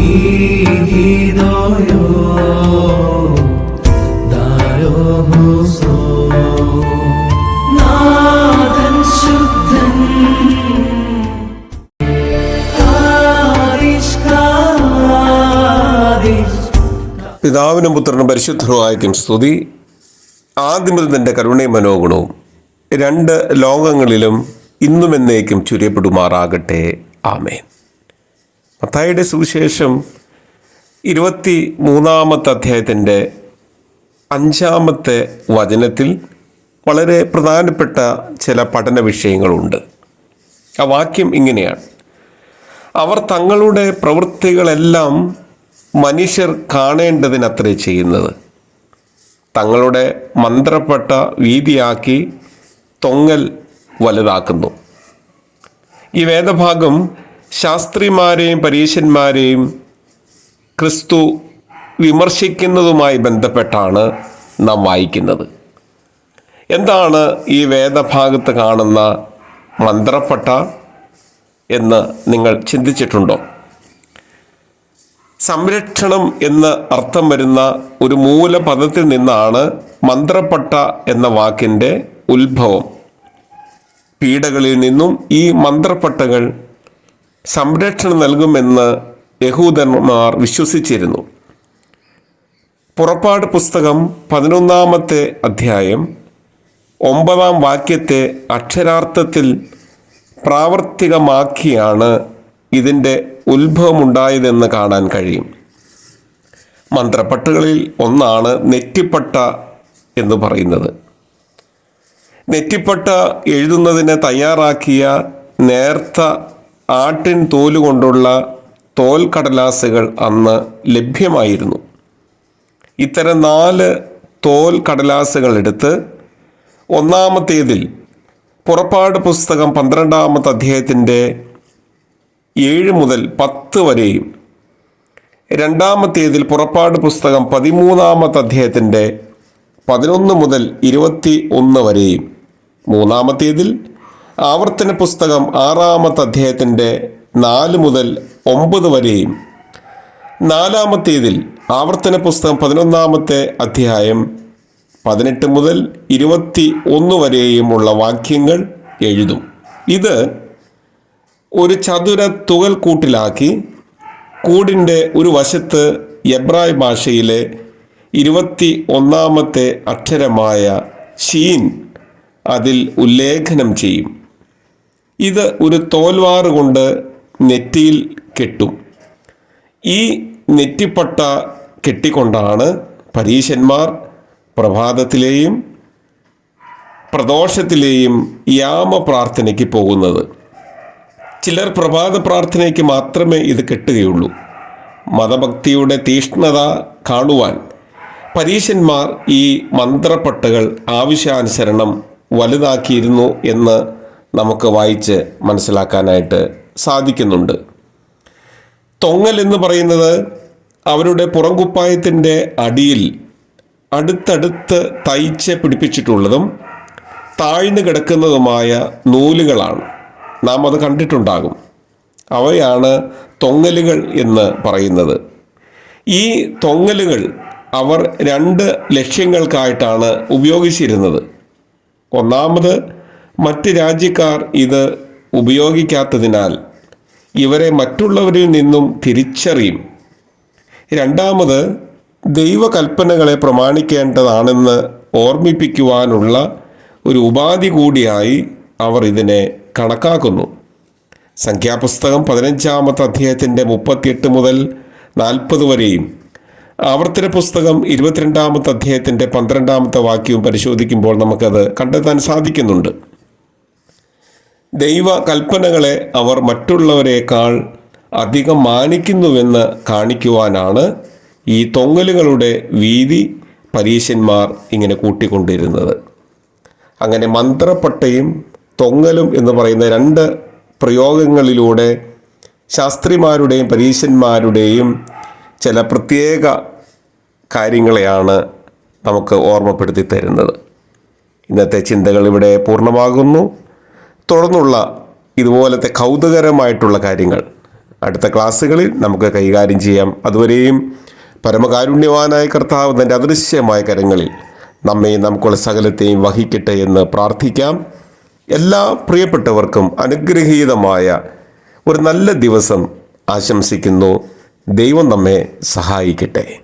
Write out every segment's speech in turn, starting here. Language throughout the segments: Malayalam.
igidoyo darohuso നാഥൻ പിതാവിനും പുത്രനും പരിശുദ്ധനുമായിരിക്കും സ്തുതി. ആദ്യം തന്റെ കരുണയും മനോഗുണവും രണ്ട് ലോകങ്ങളിലും ഇന്നും എന്നേക്കും ചുരിയപ്പെടുമാറാകട്ടെ. ആമേൻ. മത്തായിയുടെ സുവിശേഷം ഇരുപത്തി മൂന്നാമത്തെ അധ്യായത്തിന്റെ അഞ്ചാമത്തെ വചനത്തിൽ വളരെ പ്രധാനപ്പെട്ട ചില പഠന വിഷയങ്ങളുണ്ട്. ആ വാക്യം ഇങ്ങനെയാണ്. അവർ തങ്ങളുടെ പ്രവൃത്തികളെല്ലാം മനുഷ്യർ കാണേണ്ടതിനത്രേ ചെയ്യുന്നത്. തങ്ങളുടെ മന്ത്രപ്പെട്ട വീതിയാക്കി തൊങ്ങൽ വലുതാക്കുന്നു. ഈ വേദഭാഗം ശാസ്ത്രിമാരെയും പരീശന്മാരെയും ക്രിസ്തു വിമർശിക്കുന്നതുമായി ബന്ധപ്പെട്ടാണ് നാം വായിക്കുന്നത്. എന്താണ് ഈ വേദഭാഗത്ത് കാണുന്ന മന്ത്രപ്പെട്ട എന്ന് നിങ്ങൾ ചിന്തിച്ചിട്ടുണ്ടോ? സംരക്ഷണം എന്ന് അർത്ഥം വരുന്ന ഒരു മൂലപദത്തിൽ നിന്നാണ് മന്ത്രപ്പെട്ട എന്ന വാക്കിന്റെ ഉത്ഭവം. പീഡകളിൽ നിന്നും ഈ മന്ത്രപ്പട്ടകൾ സംരക്ഷണം നൽകുമെന്ന് യഹൂദന്മാർ വിശ്വസിച്ചിരുന്നു. പുറപ്പാട് പുസ്തകം പതിനൊന്നാമത്തെ അധ്യായം ഒമ്പതാം വാക്യത്തെ അക്ഷരാർത്ഥത്തിൽ പ്രാവർത്തികമാക്കിയാണ് ഇതിന്റെ ഉത്ഭവമുണ്ടായതെന്ന് കാണാൻ കഴിയും. മന്ത്രപ്പട്ടുകളിൽ ഒന്നാണ് നെറ്റിപ്പട്ട എന്ന് പറയുന്നത്. നെറ്റിപ്പട്ട എഴുതുന്നതിന് തയ്യാറാക്കിയ നേർത്ത ആട്ടിൻ തോലുകൊണ്ടുള്ള തോൽ കടലാസുകൾ അന്ന് ലഭ്യമായിരുന്നു. ഇത്തരം നാല് തോൽ കടലാസുകൾ എടുത്ത് ഒന്നാമത്തേതിൽ പുറപ്പാട് പുസ്തകം പന്ത്രണ്ടാമത്തെ അധ്യായത്തിന്റെ ഏഴ് മുതൽ പത്ത് വരെയും രണ്ടാമത്തേതിൽ പുറപ്പാട് പുസ്തകം പതിമൂന്നാമത്തെ അധ്യായത്തിന്റെ പതിനൊന്ന് മുതൽ ഇരുപത്തി ഒന്ന് വരെയും മൂന്നാമത്തേതിൽ ആവർത്തന പുസ്തകം ആറാമത്തെ അധ്യായത്തിന്റെ നാല് മുതൽ ഒമ്പത് വരെയും. നാലാമത്തേതിൽ ആവർത്തന പുസ്തകം പതിനൊന്നാമത്തെ അധ്യായം പതിനെട്ട് മുതൽ ഇരുപത്തി ഒന്ന് വരെയുമുള്ള വാക്യങ്ങൾ എഴുതും. ഇത് ഒരു ചതുര തുകൽ കൂട്ടിലാക്കി കൂടിന്റെ ഒരു വശത്ത് എബ്രായ ഭാഷയിലെ ഇരുപത്തി ഒന്നാമത്തെ അക്ഷരമായ ഷീൻ അതിൽ ഉല്ലേഖനം ചെയ്യും. ഇത് ഒരു തോൽവാറ് കൊണ്ട് നെറ്റിയിൽ കെട്ടും. ഈ നെറ്റിപ്പട്ട കെട്ടിക്കൊണ്ടാണ് പരീശന്മാർ പ്രഭാതത്തിലെയും പ്രദോഷത്തിലെയും യാമ പ്രാർത്ഥനയ്ക്ക് പോകുന്നത്. ചിലർ പ്രഭാത പ്രാർത്ഥനയ്ക്ക് മാത്രമേ ഇത് കെട്ടുകയുള്ളൂ. മതഭക്തിയുടെ തീഷ്ണത കാണുവാൻ പരീശന്മാർ ഈ മന്ത്രപ്പട്ടകൾ ആവശ്യാനുസരണം വലുതാക്കിയിരുന്നു എന്ന് നമുക്ക് വായിച്ച് മനസ്സിലാക്കാനായിട്ട് സാധിക്കുന്നുണ്ട്. തൊങ്ങൽ എന്ന് പറയുന്നത് അവരുടെ പുറംകുപ്പായത്തിന്റെ അടിയിൽ അടുത്തടുത്ത് തയ്ച്ച് പിടിപ്പിച്ചിട്ടുള്ളതും താഴ്ന്നു കിടക്കുന്നതുമായ നൂലുകളാണ്. നാം അത് കണ്ടിട്ടുണ്ടാകും. അവയാണ് തൊങ്ങലുകൾ എന്ന് പറയുന്നത്. ഈ തൊങ്ങലുകൾ അവർ രണ്ട് ലക്ഷ്യങ്ങൾക്കായിട്ടാണ് ഉപയോഗിച്ചിരുന്നത്. ഒന്നാമത് മറ്റ് രാജ്യക്കാർ ഇത് ഉപയോഗിക്കാത്തതിനാൽ ഇവരെ മറ്റുള്ളവരിൽ നിന്നും തിരിച്ചറിയും. രണ്ടാമത് ദൈവകൽപ്പനകളെ പ്രമാണിക്കേണ്ടതാണെന്ന് ഓർമ്മിപ്പിക്കുവാനുള്ള ഒരു ഉപാധി കൂടിയായി അവർ ഇതിനെ കണക്കാക്കുന്നു. സംഖ്യാപുസ്തകം പതിനഞ്ചാമത്തെ അധ്യായത്തിന്റെ മുപ്പത്തിയെട്ട് മുതൽ നാൽപ്പത് വരെയും ആവർത്തന പുസ്തകം ഇരുപത്തിരണ്ടാമത്തെ അധ്യായത്തിന്റെ പന്ത്രണ്ടാമത്തെ വാക്യവും പരിശോധിക്കുമ്പോൾ നമുക്കത് കണ്ടെത്താൻ സാധിക്കുന്നുണ്ട്. ദൈവ കൽപ്പനകളെ അവർ മറ്റുള്ളവരെക്കാൾ അധികം മാനിക്കുന്നുവെന്ന് കാണിക്കുവാനാണ് ഈ തൊങ്ങലുകളുടെ വീതി പരീശന്മാർ ഇങ്ങനെ കൂട്ടിക്കൊണ്ടിരുന്നത്. അങ്ങനെ മന്ത്രപ്പട്ടയും തൊങ്ങലും എന്ന് പറയുന്ന രണ്ട് പ്രയോഗങ്ങളിലൂടെ ശാസ്ത്രിമാരുടെയും പരീശന്മാരുടെയും ചില പ്രത്യേക കാര്യങ്ങളെയാണ് നമുക്ക് ഓർമ്മപ്പെടുത്തി തരുന്നത്. ഇന്നത്തെ ചിന്തകൾ ഇവിടെ പൂർണമാകുന്നു. തുടർന്നുള്ള ഇതുപോലത്തെ കൗതുകരമായിട്ടുള്ള കാര്യങ്ങൾ. അടുത്ത ക്ലാസ്സുകളിൽ നമുക്ക് കൈകാര്യം ചെയ്യാം. അതുവരെയും പരമകാരുണ്യവാനായ കർത്താവ് തന്റെ അദൃശ്യമായ കരങ്ങളിൽ നമ്മെയും നമുക്കുള്ള സകലത്തെയും വഹിക്കട്ടെ എന്ന് പ്രാർത്ഥിക്കാം. എല്ലാ പ്രിയപ്പെട്ടവർക്കും അനുഗ്രഹീതമായ ഒരു നല്ല ദിവസം ആശംസിക്കുന്നു. ദൈവം നമ്മെ സഹായിക്കട്ടെ.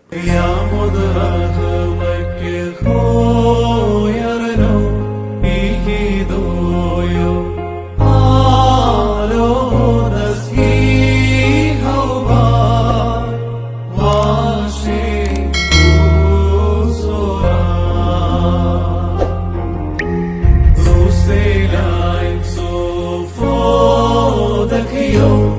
Vor